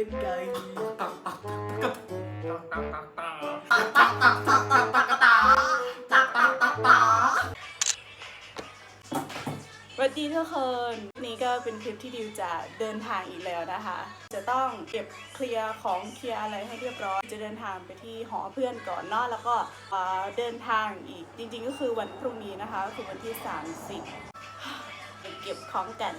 เป็นไก่สวัสดีทุกคนนี่ก็เป็นคลิปที่ดิวจะเดินทางอีกแล้วนะคะ จะต้องเก็บเคลียร์ของเคลียร์อะไรให้เรียบร้อย จะเดินทางไปที่หอเพื่อนก่อนเนาะแล้วก็เดินทางอีกจริงๆก็คือวันพรุ่งนี้นะคะก็คือวันที่ 30ไปเก็บของกัน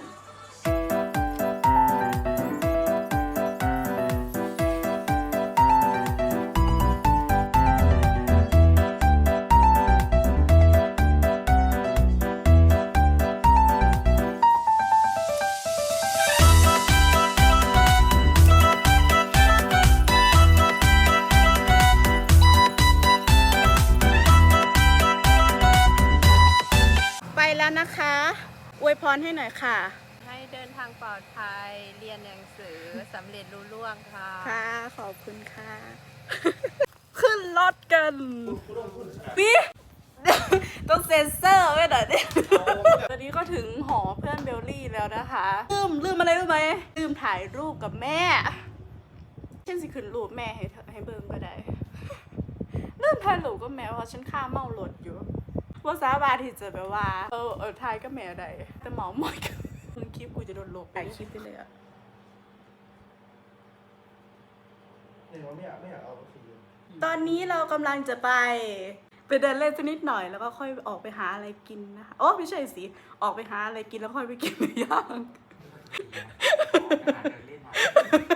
แล้วนะคะอวยพรให้หน่อยค่ะ ให้เดินทางปลอดภัย เรียนหนังสือสำเร็จรุ่ล่วงค่ะ ค่ะ ขอบคุณค่ะ ขึ้นรถกันปีต้องเซ็นเซอร์ไว้หน่อยดิตอนนี้ก็ถึงหอเพื่อนเบลลี่แล้วนะคะลืมลืมอะไรรู้ไหมลืมถ่ายรูปกับแม่ เช่นสิขึ้นรูปแม่ให้เธอให้เบิ่งก็ได้ลืมถ่ายรูปกับแม่เพราะฉันข้าเมารถอยู่ ว่าสาบานที่จะแบบว่า เออเออถ่ายกับแม่ได้แต่เมาหมอยกันมึงคลิปกูจะโดนลบถ่ายคลิปไปเลยอะเนี่ยว่าไม่อยากไม่อยากเอาคืนตอนนี้เรากำลังจะไป ไปเดินเล่นสักนิดหน่อยแล้วก็ค่อยออกไปหาอะไรกินนะคะโอ้ไม่ใช่สิออกไปหาอะไรกินแล้วค่อยไปกินเนื้อย่างหาเดินเล่นมา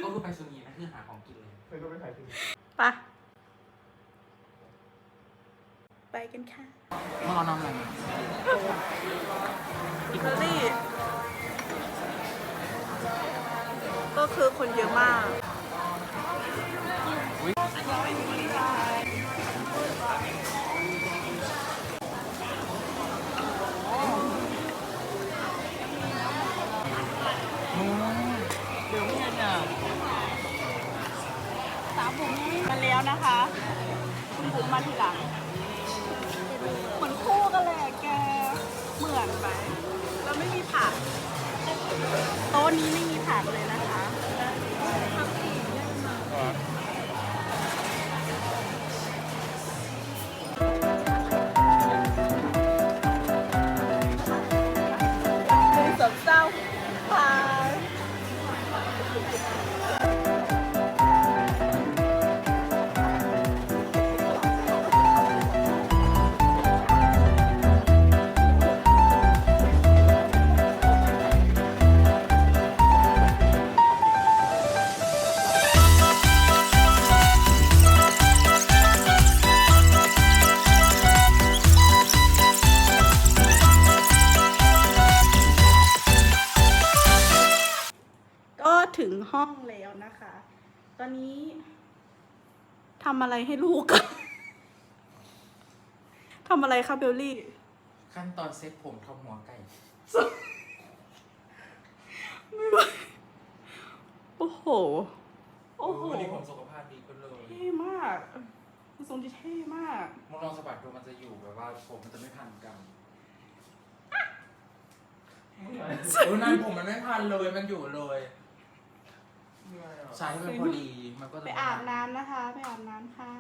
ก็คือไปซูนีนะคือหาของกินเลยไปก็ไปถ่ายคืนไป ไปกันค่ะเมื่อเรานำอะไรมาอิตาลีก็คือคนเยอะมากเดี๋ยวไม่เนี่ยสาวบุ๋มมาแล้วนะคะ คุณบุ๋มมาทีหลัง เหมือนไป เราไม่มีผักโต๊ะนี้ไม่มีผักเลยนะ ห้องแล้วนะคะ ตอนนี้ทำอะไรให้ลูก ทำอะไรคะเบลลี่ ขั้นตอนเซ็ตผมทำหัวไก่ ไม่ไหวโอ้โห โอ้โหวันนี้ผมสุขภาพดีขึ้นเลยเท่มากมันทรงที่เท่มากมึงลองสะบัดดูมันจะอยู่แบบว่า ผมมันจะไม่พันกันเออนั่นผมมันไม่พันเลยมันอยู่เลยเหนื่อยอะ ใช้ให้มันพอดีมันก็จะไปอาบน้ำนะคะ ไปอาบน้ำค่ะ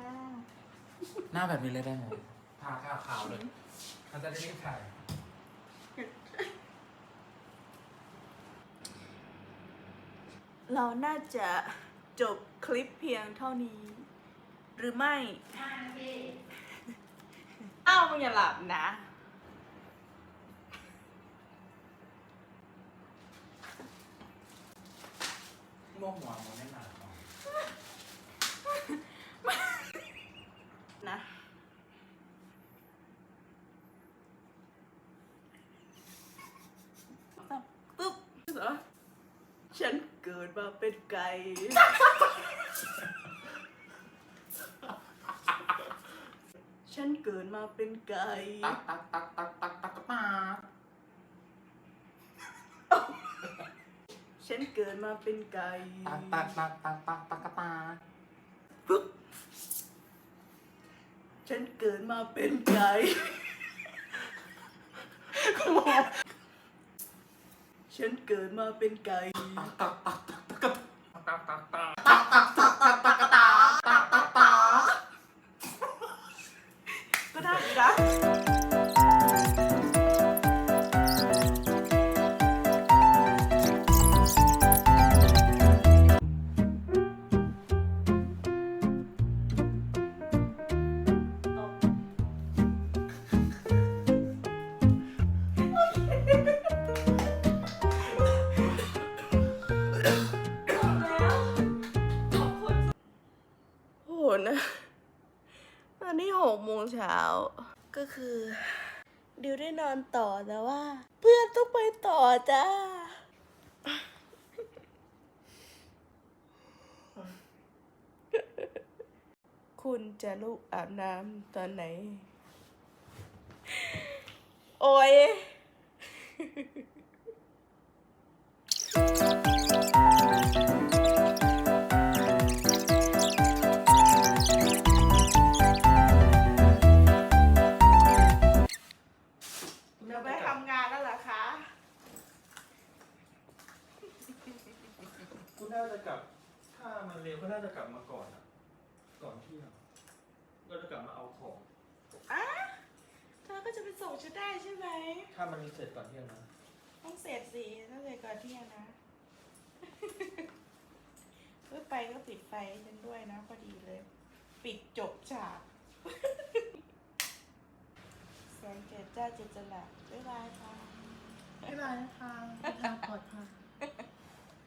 หน้าแบบนี้เลยได้ไหมทาข้าวขาวเลยมันจะได้รีบถ่ายเราน่าจะจบคลิปเพียงเท่านี้ หรือไม่อ้าวมึงอย่าหลับนะ พี่โหัวมัวแน่นหนาหน่อนะตึ๊บเหรอฉันเกิดมาเป็นไก่ ฉันเกิดมาเป็นไก่ ตักตักตักตักตักตัก ฉันเกิดมาเป็นไก่ ตักตักตักตักตักตักตักตักปุ๊บฉันเกิดมาเป็นไก่ฉันเกิดมาเป็นไก่ตักตักตักตักตักตักตักตัก งเช้า ก็คือดิวได้นอนต่อแต่ว่า เพื่อนต้องไปต่อจ้า คุณจะลูกอาบน้ำตอนไหน โอ้ย น่าจะกลับ ถ้ามันเร็วก็น่าจะกลับมาก่อนอะ ก่อนเที่ยงก็จะกลับมาเอาของ อะเธอก็จะไปส่งฉันได้ใช่ไหม ถ้ามันเสร็จก่อนเที่ยงนะต้องเสร็จสิต้องเสร็จก่อนเที่ยงนะเพื่อไปก็ปิดไฟให้ฉันด้วยนะพอดีเลย ปิดจบฉากแสงเจิดจ้าเจิดจรัสบ๊ายบายค่ะ ไม่เป็นไรนะคะทางปลอดภัย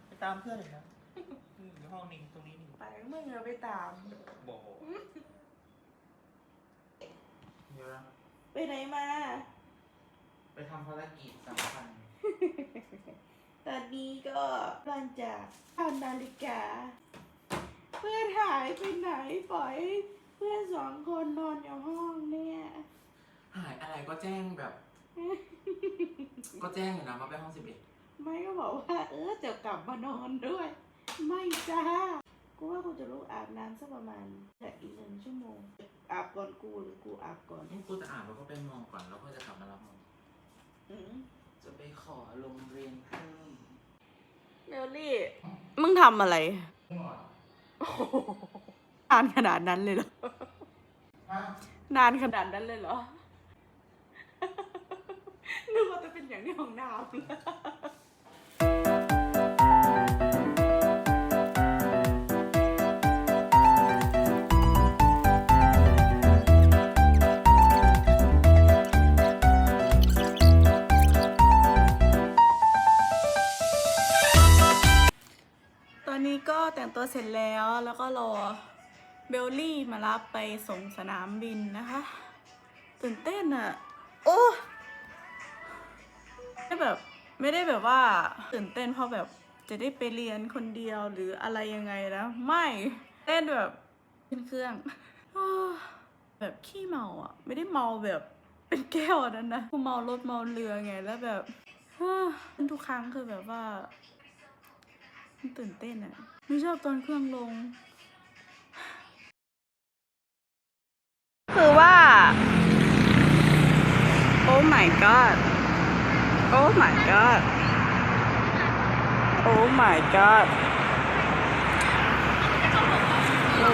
ไปตามเพื่อนเลยครับ อยู่ห้องนี้ตรงนี้นี่ไปเมื่อเงอไปตามบอกเดี๋ยวนะไปไหนมา ไปทำภารกิจสำคัญตอนนี้ก็หลังจากทำนาฬิกา เพื่อนหายไปไหนปล่อยให้เพื่อนสองคนนอนอยู่ห้องเนี่ย หายอะไรก็แจ้งแบบ ก็แจ้งอยู่นะว่าไปห้องสิบเอ็ด ไม่ก็บอกว่า เออจะกลับมานอนด้วย ไม่จ้า กูว่ากูจะลุกอาบน้ำสักประมาณแต่อีกหนึ่งชั่วโมง อาบก่อนกูหรือกูอาบก่อนนี่กูจะอ่านแล้วก็ไปมองก่อนแล้วก็จะกลับมารับมึงอืมจะไปขอโรงเรียนเพิ่มเมลลี่ มึงทำอะไรนานขนาดนั้นเลยเหรอ นานขนาดนั้นเลยเหรอ นึกว่าจะเป็นอย่างในห้องน้ำ ตัวเสร็จแล้วแล้วก็รอเบลลี่มารับไปส่งสนามบินนะคะ ตื่นเต้นอะโอ้ไม่แบบไม่ได้แบบว่าตื่นเต้นเพราะแบบจะได้ไปเรียนคนเดียวหรืออะไรยังไงนะไม่เต้นแบบขึ้นเครื่องอแบบขี้เมาอะไม่ได้เมาแบบเป็นแก้วนั้นนะกูเมารถเมาเรือไงแล้วแบบทุกครั้งคือแบบว่า มันตื่นเต้นอะไม่ชอบตอนเครื่องลง คือว่า โอ้ my god โอ้ my god โอ้ my god โอ้